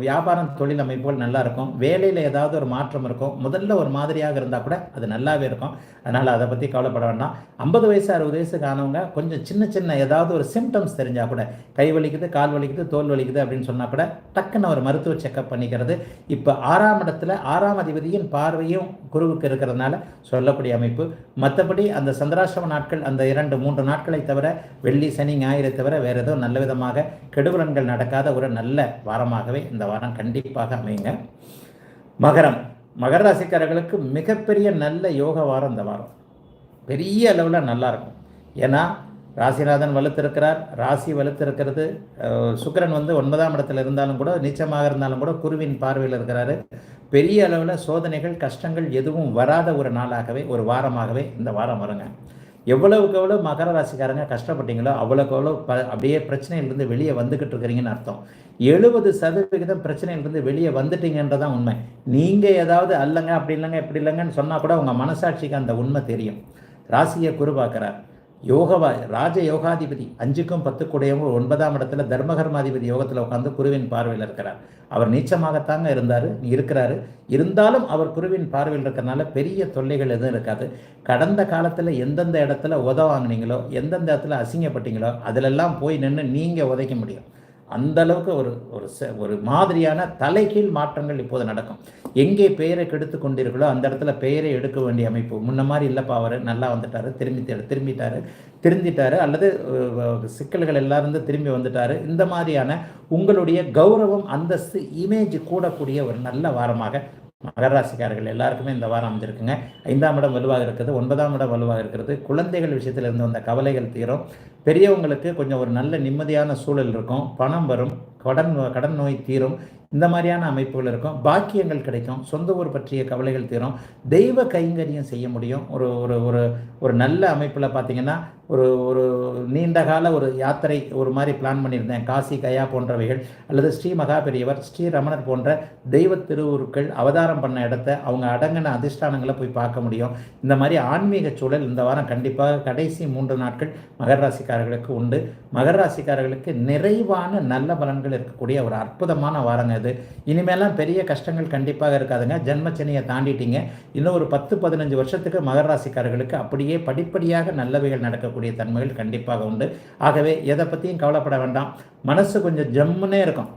வியாபாரம் தொழில் அமைப்புகள் நல்லா இருக்கும். வேலையில் ஏதாவது ஒரு மாற்றம் இருக்கும். முதல்ல ஒரு மாதிரியாக இருந்தால் கூட அது நல்லாவே இருக்கும். அதனால் அதை பற்றி கவலைப்பட வேண்டாம். ஐம்பது வயசு அறுபது வயசுக்கு ஆனவங்க கொஞ்சம் சின்ன சின்ன ஏதாவது ஒரு சிம்டம்ஸ் தெரிஞ்சால் கூட கை வலிக்குது கால் வலிக்குது தோல் வலிக்குது அப்படின்னு சொன்னால் கூட டக்குன்னு ஒரு மருத்துவ செக்கப் பண்ணிக்கிறது. இப்போ ஆறாம் இடத்துல ஆறாம் அதிபதியின் பார்வையும் குருவுக்கு இருக்கிறதுனால சொல்லக்கூடிய அமைப்பு. மற்றபடி அந்த சந்திராசிரம நாட்கள் அந்த இரண்டு மூன்று நாட்களை தவிர வெள்ளி சனி ஞாயிறை தவிர வேறு ஏதோ நல்ல விதமாக கெடுபலன்கள் நடக்காத ஒரு நல்ல வாரமாகவே இந்த வாரம் கண்டிப்பாக அமையுங்க. மகரம். மகர ராசிக்காரர்களுக்கு மிகப்பெரிய நல்ல யோக வாரம் இந்த வாரம். பெரிய அளவில் நல்லாயிருக்கும் ஏன்னா ராசிநாதன் வலுத்திருக்கிறார். ராசி வலுத்திருக்கிறது. சுக்கரன் வந்து ஒன்பதாம் இடத்துல இருந்தாலும் கூட நீச்சமாக இருந்தாலும் கூட குருவின் பார்வையில் இருக்கிறாரு. பெரிய அளவில் சோதனைகள் கஷ்டங்கள் எதுவும் வராத ஒரு நாளாகவே ஒரு வாரமாகவே இந்த வாரம் வருங்க. எவ்வளவுக்கு எவ்வளோ மகர ராசிக்காரங்க கஷ்டப்பட்டீங்களோ அவ்வளோக்கு எவ்வளோ ப அப்படியே பிரச்சனையிலிருந்து வெளியே வந்துக்கிட்டு இருக்கிறீங்கன்னு அர்த்தம். எழுபது சதவிகிதம் பிரச்சனையிலிருந்து வெளியே வந்துட்டீங்கன்றதான் உண்மை. நீங்கள் ஏதாவது அல்லங்க அப்படி இல்லைங்க இப்படி இல்லைங்கன்னு சொன்னால் கூட உங்கள் மனசாட்சிக்கு அந்த உண்மை தெரியும். ராசியை குரு யோகவா ராஜ யோகாதிபதி அஞ்சுக்கும் பத்து கூடையவும் ஒன்பதாம் இடத்துல தர்மகர்மாதிபதி யோகத்தில் உட்காந்து குருவின் பார்வையில் இருக்கிறார். அவர் நீச்சமாகத்தாங்க இருந்தார் இருக்கிறாரு. இருந்தாலும் அவர் குருவின் பார்வையில் இருக்கிறனால பெரிய தொல்லைகள் எதுவும் இருக்காது. கடந்த காலத்தில் எந்தெந்த இடத்துல உத வாங்கினீங்களோ எந்தெந்த இடத்துல அசிங்கப்பட்டீங்களோ அதிலெல்லாம் போய் நின்று நீங்கள் உதைக்க முடியும். அந்த அளவுக்கு ஒரு ஒரு ச- ஒரு மாதிரியான தலைகீழ் மாற்றங்கள் இப்போது நடக்கும். எங்கே பெயரை கெடுத்து கொண்டீர்களோ அந்த இடத்துல பெயரை எடுக்க வேண்டிய அமைப்பு. முன்ன மாதிரி இல்லைப்பா அவர் நல்லா வந்துட்டாரு திரும்பி திரும்பிட்டாரு திருந்திட்டாரு அல்லது சிக்கல்கள் எல்லாம் திரும்பி வந்துட்டாரு. இந்த மாதிரியான உங்களுடைய கௌரவம் அந்தஸ்து இமேஜ் கூடக்கூடிய ஒரு நல்ல வாரமாக மகர ராசிக்காரர்கள் எல்லாருக்குமே இந்த வாரம் அமைஞ்சிருக்குங்க. ஐந்தாம் இடம் வலுவாக இருக்குது. ஒன்பதாம் இடம் வலுவாக இருக்கிறது குழந்தைகள் விஷயத்தில் இருந்து வந்த கவலைகள் தீரும். பெரியவங்களுக்கு கொஞ்சம் ஒரு நல்ல நிம்மதியான சூழல் இருக்கும். பணம் வரும். கடன் கடன் நோய் தீரும். இந்த மாதிரியான அமைப்புகள் இருக்கும். பாக்கியங்கள் கிடைக்கும். சொந்த ஊர் பற்றிய கவலைகள் தீரும். தெய்வ கைங்கரியம் செய்ய முடியும். ஒரு ஒரு ஒரு ஒரு நல்ல அமைப்பில் பார்த்தீங்கன்னா ஒரு ஒரு நீண்ட கால ஒரு யாத்திரை ஒரு மாதிரி பிளான் பண்ணியிருந்தேன். காசி கயா போன்றவைகள் அல்லது ஸ்ரீ மகா பெரியவர் ஸ்ரீ ரமணர் போன்ற தெய்வ திருவுருக்கள் அவதாரம் பண்ண இடத்த அவங்க அடங்கின அதிர்ஷ்டானங்களை போய் பார்க்க முடியும். இந்த மாதிரி ஆன்மீக சூழல் இந்த வாரம் கண்டிப்பாக கடைசி மூன்று நாட்கள் மகர ராசிக்காரர்களுக்கு உண்டு. மகர ராசிக்காரர்களுக்கு நிறைவான நல்ல பலன்கள் இருக்கக்கூடிய ஒரு அற்புதமான வாரங்க இது இனிமேலாம் பெரிய கஷ்டங்கள் கண்டிப்பாக இருக்காதுங்க. ஜென்மச்சனியை தாண்டிட்டீங்க. இன்னும் ஒரு பத்து பதினஞ்சு வருஷத்துக்கு மகர ராசிக்காரர்களுக்கு அப்படியே படிப்படியாக நல்லவைகள் நடக்கக்கூடிய தன்மைகள் கண்டிப்பாக உண்டு. ஆகவே எதை பற்றியும் கவலைப்பட வேண்டாம். மனசு கொஞ்சம் ஜம்முன்னே இருக்கும்.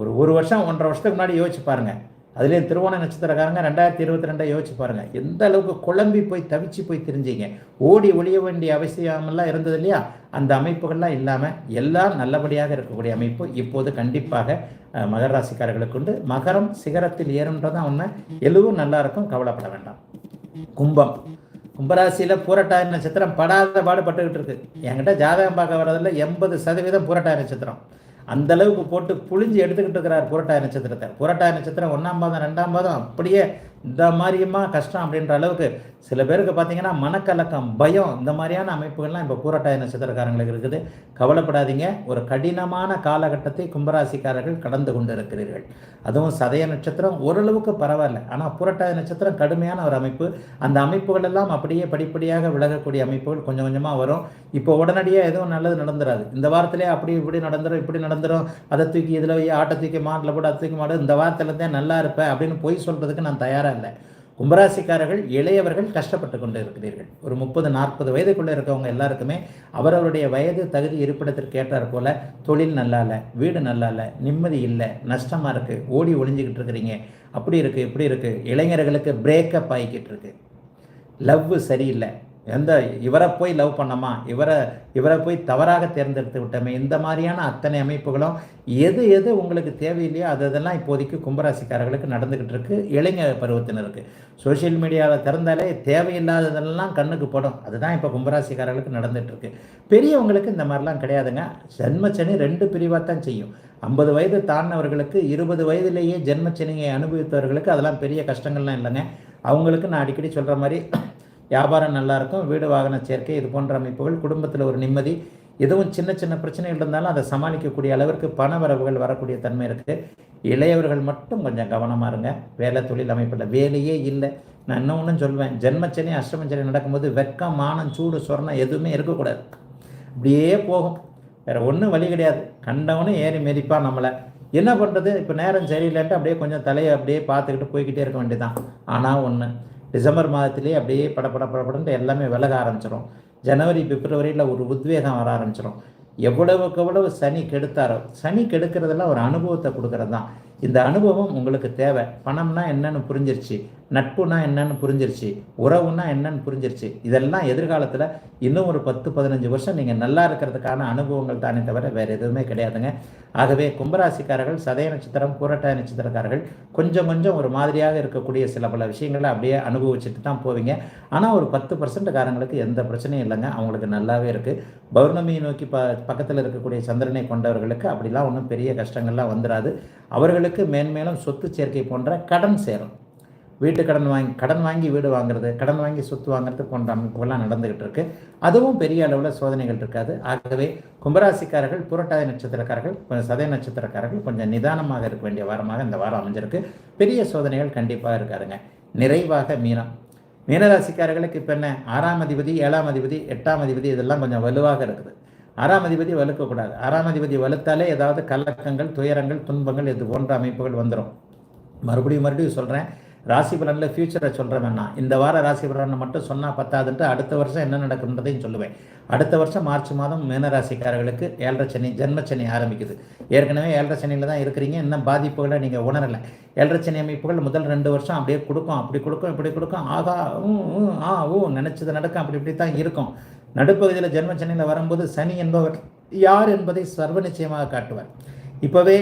ஒரு ஒரு வருஷம் ஒன்றரை வருஷத்துக்கு முன்னாடி யோசிச்சு பாருங்கள் அதுலேயும் திருவோண நட்சத்திரக்காரங்க ரெண்டாயிரத்தி இருபத்தி ரெண்டை யோசிச்சு பாருங்க. எந்த அளவுக்கு குழம்பி போய் தவிச்சு போய் தெரிஞ்சீங்க. ஓடி ஒழிய வேண்டிய அவசியமெல்லாம் இருந்தது இல்லையா? அந்த அமைப்புகள்லாம் இல்லாமல் எல்லாம் நல்லபடியாக இருக்கக்கூடிய அமைப்பு இப்போது கண்டிப்பாக மகர ராசிக்காரர்களுக்கு உண்டு. மகரம் சிகரத்தில் ஏறும்ன்றதான் ஒன்று எதுவும் நல்லா இருக்கும் கவலைப்பட வேண்டாம். கும்பம். கும்பராசியில் பூரட்டாய நட்சத்திரம் படாத பாடுபட்டுக்கிட்டு இருக்கு. என்கிட்ட ஜாதகம் பார்க்க வர்றதில் எண்பது சதவீதம் பூரட்டாய நட்சத்திரம். அந்த அளவுக்கு போட்டு புழிஞ்சு எடுத்துக்கிட்டு இருக்கிறார் புரட்டாய நட்சத்திரத்தை. புரட்டாய நட்சத்திரம் ஒன்றாம் பாதம் ரெண்டாம் பாதம் அப்படியே இந்த மாதிரியுமா கஷ்டம் அப்படின்ற அளவுக்கு சில பேருக்கு பார்த்தீங்கன்னா மனக்கலக்கம் பயம் இந்த மாதிரியான அமைப்புகள்லாம் இப்போ பூரட்டாய நட்சத்திரக்காரங்களுக்கு இருக்குது. கவலைப்படாதீங்க. ஒரு கடினமான காலகட்டத்தை கும்பராசிக்காரர்கள் கடந்து கொண்டு இருக்கிறீர்கள் அதுவும் சதய நட்சத்திரம் ஓரளவுக்கு பரவாயில்ல. ஆனால் புரட்டாய நட்சத்திரம் கடுமையான ஒரு அமைப்பு. அந்த அமைப்புகள் எல்லாம் அப்படியே படிப்படியாக விலகக்கூடிய அமைப்புகள் கொஞ்சம் கொஞ்சமாக வரும். இப்போ உடனடியாக எதுவும் நல்லது நடந்துராது. இந்த வாரத்திலே அப்படி இப்படி நடந்துடும் இப்படி நடந்துரும். அதை தூக்கி இதில் போய் ஆட்டை தூக்கி மாட்டில் போட்டு அதை தூக்கி மாடு இந்த வாரத்துலேருந்தே நல்லா இருப்பேன் அப்படின்னு பொய் சொல்கிறதுக்கு நான் தயாராக இல்லை கும்பராசிக்காரர்கள் இளையவர்கள் கஷ்டப்பட்டு கொண்டு இருக்கிறீர்கள் ஒரு முப்பது நாற்பது வயதுக்குள்ளே இருக்கவங்க எல்லாருக்குமே அவரவருடைய வயது தகுதி இருப்பிடத்திற்கு ஏற்றார் போல தொழில் நல்லா இல்லை வீடு நல்லா இல்லை நிம்மதி இல்லை நஷ்டமாக இருக்குது ஓடி ஒளிஞ்சிக்கிட்டு இருக்கிறீங்க. அப்படி இருக்குது இப்படி இருக்குது இளைஞர்களுக்கு பிரேக்கப் ஆகிக்கிட்டு இருக்கு. லவ் சரியில்லை. எந்த இவரை போய் லவ் பண்ணமா? இவரை இவரை போய் தவறாக தேர்ந்தெடுத்து விட்டோமே? இந்த மாதிரியான அத்தனை அமைப்புகளும் எது எது உங்களுக்கு தேவையில்லையோ அது அதெல்லாம் இப்போதைக்கு கும்பராசிக்காரர்களுக்கு நடந்துக்கிட்டு இருக்கு. இளைஞர் பருவத்தினருக்கு. சோஷியல் மீடியாவில் திறந்தாலே தேவையில்லாததெல்லாம் கண்ணுக்கு படும். அதுதான் இப்போ கும்பராசிக்காரர்களுக்கு நடந்துட்டு இருக்கு. பெரியவங்களுக்கு இந்த மாதிரிலாம் கிடையாதுங்க. ஜென்மச்சனி ரெண்டு பிரிவாக தான் செய்யும். ஐம்பது வயது தாண்டினவர்களுக்கு இருபது வயதிலேயே ஜென்மச்சனியை அனுபவித்தவர்களுக்கு அதெல்லாம் பெரிய கஷ்டங்கள்லாம் இல்லைங்க. அவங்களுக்கு நான் அடிக்கடி சொல்கிற மாதிரி வியாபாரம் நல்லா இருக்கும் வீடு வாகன சேர்க்கை இது போன்ற அமைப்புகள் குடும்பத்தில் ஒரு நிம்மதி எதுவும் சின்ன சின்ன பிரச்சனைகள் இருந்தாலும் அதை சமாளிக்கக்கூடிய அளவிற்கு பண வரவுகள் வரக்கூடிய தன்மை இருக்குது இளையவர்கள் மட்டும் கொஞ்சம் கவனமாக இருங்க. வேலை தொழில் அமைப்பில் வேலையே இல்லை. நான் இன்னும் ஒன்றும் சொல்வேன். ஜென்மச்சனி அஷ்டமச்சனி நடக்கும்போது வெக்கம் மானம் சூடு சொர்ணம் எதுவுமே இருக்கக்கூடாது. அப்படியே போகும். வேறு ஒன்றும் வழி கிடையாது. கண்டவனும் ஏறி மெதிப்பான் நம்மளை. என்ன பண்ணுறது இப்போ நேரம் சரியில்லைன்ட்டு அப்படியே கொஞ்சம் தலையை அப்படியே பார்த்துக்கிட்டு போய்கிட்டே இருக்க வேண்டியதான் ஆனால் ஒன்று டிசம்பர் மாதத்துலேயே அப்படியே படப்பட படப்படன்ட்டு எல்லாமே விலக ஆரம்பிச்சிடும் ஜனவரி பிப்ரவரியில் ஒரு உத்வேகம் வர ஆரம்பிச்சிடும் எவ்வளவுக்கு எவ்வளவு சனி கெடுத்தாரோ சனி கெடுக்கிறதெல்லாம் ஒரு அனுபவத்தை கொடுக்கறது தான் இந்த அனுபவம் உங்களுக்கு தேவை. பணம்னா என்னன்னு புரிஞ்சிருச்சு. நட்புனா என்னன்னு புரிஞ்சிருச்சு. உறவுனா என்னன்னு புரிஞ்சிருச்சு. இதெல்லாம் எதிர்காலத்தில் இன்னும் ஒரு பத்து பதினஞ்சு வருஷம் நீங்கள் நல்லா இருக்கிறதுக்கான அனுபவங்கள் தானே தவிர வேறு எதுவுமே கிடையாதுங்க. ஆகவே கும்பராசிக்காரர்கள் சதய நட்சத்திரம் பூரட்டாய நட்சத்திரக்காரர்கள் கொஞ்சம் கொஞ்சம் ஒரு மாதிரியாக இருக்கக்கூடிய சில பல விஷயங்களை அப்படியே அனுபவிச்சுட்டு தான் போவீங்க. ஆனால் ஒரு பத்து பர்சன்ட் காரங்களுக்கு எந்த பிரச்சனையும் இல்லைங்க. அவங்களுக்கு நல்லாவே இருக்குது பௌர்ணமியை நோக்கி ப பக்கத்தில் இருக்கக்கூடிய சந்திரனை கொண்டவர்களுக்கு அப்படிலாம் ஒன்றும் பெரிய கஷ்டங்கள்லாம் வந்துடாது அவர்களுக்கு மேன்மேலும் சொத்து சேர்க்கை போன்ற கடன் சேரும். வீட்டு கடன் வாங்கி கடன் வாங்கி வீடு வாங்குறது கடன் வாங்கி சொத்து வாங்குறது போன்ற அமைப்புகள்லாம் நடந்துகிட்டு இருக்கு. அதுவும் பெரிய அளவில் சோதனைகள் இருக்காது. ஆகவே கும்பராசிக்காரர்கள் புரட்டாதி நட்சத்திரக்காரர்கள் கொஞ்சம் சதய நட்சத்திரக்காரர்கள் கொஞ்சம் நிதானமாக இருக்க வேண்டிய வாரமாக இந்த வாரம் அமைஞ்சிருக்கு. பெரிய சோதனைகள் கண்டிப்பாக இருக்காதுங்க. நிறைவாக மீனம் மீனராசிக்காரர்களுக்கு இப்போ என்ன? ஆறாம் அதிபதி ஏழாம் அதிபதி எட்டாம் அதிபதி இதெல்லாம் கொஞ்சம் வலுவாக இருக்குது. ஆறாம் அதிபதி வலுக்கக்கூடாது ஆறாம் அதிபதி வலுத்தாலே ஏதாவது கலக்கங்கள் துயரங்கள் துன்பங்கள் இது போன்ற அமைப்புகள் வந்துடும் மறுபடியும் மறுபடியும் சொல்கிறேன் ராசி பலனில் ஃபியூச்சரை சொல்கிறேன் நான் இந்த வார ராசி பலனை மட்டும் சொன்னால் பத்தாதுன்ட்டு அடுத்த வருஷம் என்ன நடக்குன்றதையும் சொல்லுவேன். அடுத்த வருஷம் மார்ச் மாதம் மீனராசிக்காரர்களுக்கு ஏழரை சனி ஜென்ம சனி ஆரம்பிக்குது. ஏற்கனவே ஏழரை சனியில் தான் இருக்கிறீங்க. இன்னும் பாதிப்புகளை நீங்கள் உணரலை. ஏழரை சனி அமைப்புகள் முதல் ரெண்டு வருஷம் அப்படியே கொடுக்கும். அப்படி கொடுக்கும் இப்படி கொடுக்கும். ஆகா ஊ, ஆ ஊ நினச்சது நடக்கும். அப்படி இப்படி தான் இருக்கும். நடுப்பகுதியில் ஜென்ம சென்னையில் வரும்போது சனி என்பவர் யார் என்பதை சர்வ நிச்சயமாக காட்டுவார். இப்போவே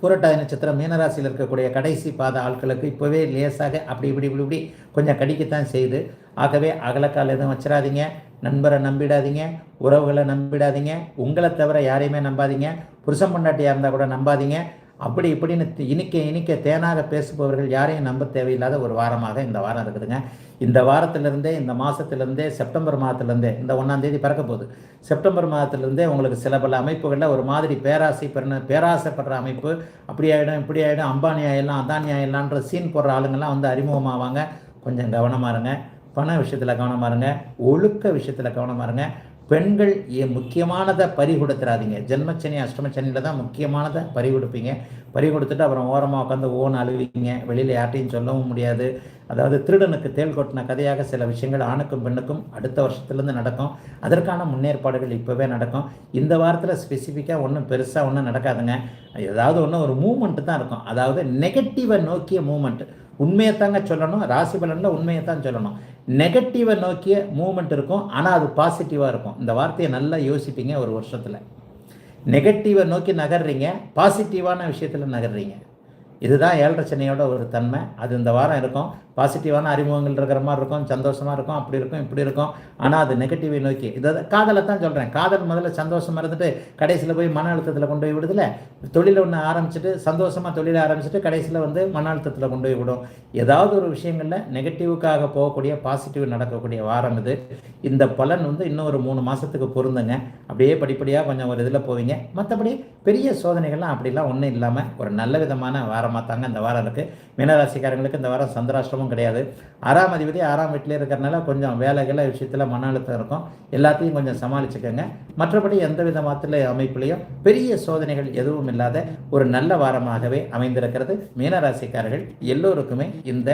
புரட்டாதி நட்சத்திரம் மீனராசியில் இருக்கக்கூடிய கடைசி பாத ஆட்களுக்கு இப்போவே லேசாக அப்படி இப்படி இப்படி இப்படி கொஞ்சம் கடிக்கத்தான் செய்யுது. ஆகவே அகலக்கால் எதுவும் வச்சிடாதீங்க நண்பரை நம்பிடாதீங்க. உறவுகளை நம்பிடாதீங்க. உங்களை தவிர யாரையுமே நம்பாதீங்க. புருஷன் பொண்டாட்டியாக இருந்தால் கூட நம்பாதீங்க. அப்படி இப்படின்னு இனிக்க இனிக்க தேனாக பேசுபவர்கள் யாரையும் நம்ப தேவையில்லாத ஒரு வாரமாக இந்த வாரம் இருக்குதுங்க. இந்த வாரத்திலிருந்தே இந்த மாதத்துலேருந்தே செப்டம்பர் மாதத்துலேருந்தே இந்த ஒன்றாம் தேதி பிறக்க போகுது. செப்டம்பர் மாதத்துலேருந்தே உங்களுக்கு சில பல அமைப்புகளில் ஒரு மாதிரி பேராசை பெற பேராசைப்படுற அமைப்பு அப்படி ஆகிடும் இப்படி ஆகிடும் அம்பானி ஆகிடலாம் அதானி ஆகிடலான்ற சீன் போடுற ஆளுங்கள்லாம் வந்து அறிமுகமாவாங்க. கொஞ்சம் கவனமாக இருங்க. பண விஷயத்தில் கவனமாக இருங்க. ஒழுக்க விஷயத்தில் கவனமாக இருங்க. பெண்கள் ஏ- முக்கியமானதை பறி கொடுத்துறாதீங்க ஜென்மச்சனி அஷ்டமச்சனியில் தான் முக்கியமானதை பறி கொடுப்பீங்க பறி கொடுத்துட்டு அப்புறம் ஓரமாக உட்காந்து ஓன் அழுவிங்க. வெளியில் யார்ட்டையும் சொல்லவும் முடியாது. அதாவது திருடனுக்கு தேள் கொட்டின கதையாக சில விஷயங்கள் ஆணுக்கும் பெண்ணுக்கும் அடுத்த வருஷத்துலேருந்து நடக்கும். அதற்கான முன்னேற்பாடுகள் இப்போவே நடக்கும். இந்த வாரத்தில் ஸ்பெசிஃபிக்காக ஒன்றும் பெருசாக ஒன்றும் நடக்காதுங்க. ஏதாவது ஒன்று ஒரு மூமெண்ட்டு தான் இருக்கும். அதாவது நெகட்டிவை நோக்கிய மூமெண்ட் உண்மையை தாங்க சொல்லணும் ராசி பலனில் உண்மையை தான் சொல்லணும். நெகட்டிவை நோக்கிய மூமெண்ட் இருக்கும். ஆனால் அது பாசிட்டிவாக இருக்கும். இந்த வார்த்தையை நல்லா யோசிப்பீங்க ஒரு வருஷத்தில். நெகட்டிவை நோக்கி நகர்றீங்க பாசிட்டிவான விஷயத்தில் நகர்றீங்க. இதுதான் ஏழரை சனியோட ஒரு தன்மை. அது இந்த வாரம் இருக்கும். பாசிட்டிவான அறிமுகங்கள் இருக்கிற மாதிரி இருக்கும். சந்தோஷமாக இருக்கும். அப்படி இருக்கும் இப்படி இருக்கும். ஆனால் அது நெகட்டிவை நோக்கி. இதை காதலை தான் சொல்கிறேன் காதல் முதல்ல சந்தோஷமாக இருந்துட்டு கடைசியில் போய் மன அழுத்தத்தில் கொண்டு போய் விடுதில்ல தொழில் ஒன்று ஆரம்பிச்சுட்டு சந்தோஷமாக தொழிலை ஆரம்பிச்சுட்டு கடைசியில் வந்து மன அழுத்தத்தில் கொண்டு போய் விடும். ஏதாவது ஒரு விஷயங்களில் நெகட்டிவுக்காக போகக்கூடிய பாசிட்டிவ் நடக்கக்கூடிய வாரம் இது. இந்த பலன் வந்து இன்னும் ஒரு மூணு மாதத்துக்கு பொருந்துங்க. அப்படியே படிப்படியாக கொஞ்சம் ஒரு இதில் போவீங்க. மற்றபடி பெரிய சோதனைகள்லாம் அப்படிலாம் ஒன்றும் இல்லாமல் ஒரு நல்ல விதமான வாரம் வாரமாக தாங்க இந்த வாரம் இருக்குது மீனராசிக்காரங்களுக்கு இந்த வாரம் சந்திராஷ்டமும் கிடையாது. ஆறாம் அதிபதி ஆறாம் வீட்டிலே இருக்கிறனால கொஞ்சம் வேலைகளை விஷயத்தில் மன அழுத்தம் இருக்கும். எல்லாத்தையும் கொஞ்சம் சமாளிச்சுக்கோங்க. மற்றபடி எந்த விதமாத்தில் அமைப்புலையும் பெரிய சோதனைகள் எதுவும் இல்லாத ஒரு நல்ல வாரமாகவே அமைந்திருக்கிறது. மீனராசிக்காரர்கள் எல்லோருக்குமே இந்த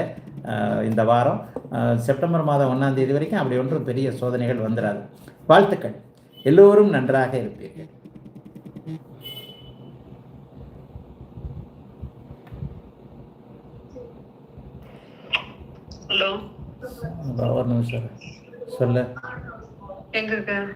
இந்த வாரம் செப்டம்பர் மாதம் ஒன்றாம் தேதி வரைக்கும் அப்படி ஒன்றும் பெரிய சோதனைகள் வந்துடாது வாழ்த்துக்கள். எல்லோரும் நன்றாக இருப்பீர்கள். ஹலோ. ஒரு நிமிஷம். சொல்லு. எங்க இருக்க?